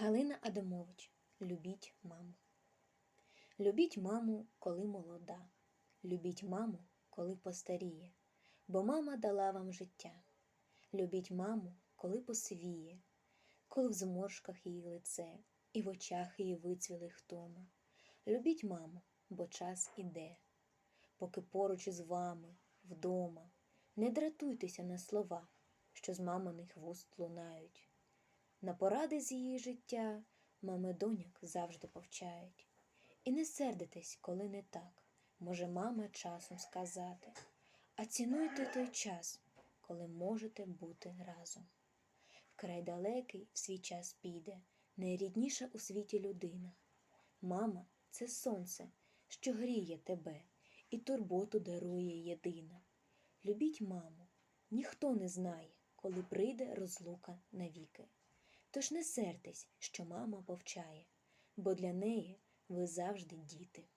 Галина Адамович, любіть маму. Любіть маму, коли молода. Любіть маму, коли постаріє, бо мама дала вам життя. Любіть маму, коли посивіє, коли в зморшках її лице, і в очах її вицвіли втома. Любіть маму, бо час іде, поки поруч із вами, вдома. Не дратуйтеся на слова, що з маминих вуст лунають. На поради з її життя мами доняк завжди повчають. І не сердитесь, коли не так, може мама часом сказати, а цінуйте той час, коли можете бути разом. Вкрай далекий в свій час піде найрідніша у світі людина. Мама це сонце, що гріє тебе і турботу дарує єдина. Любіть маму, ніхто не знає, коли прийде розлука навіки. Тож не сертесь, що мама повчає, бо для неї ви завжди діти.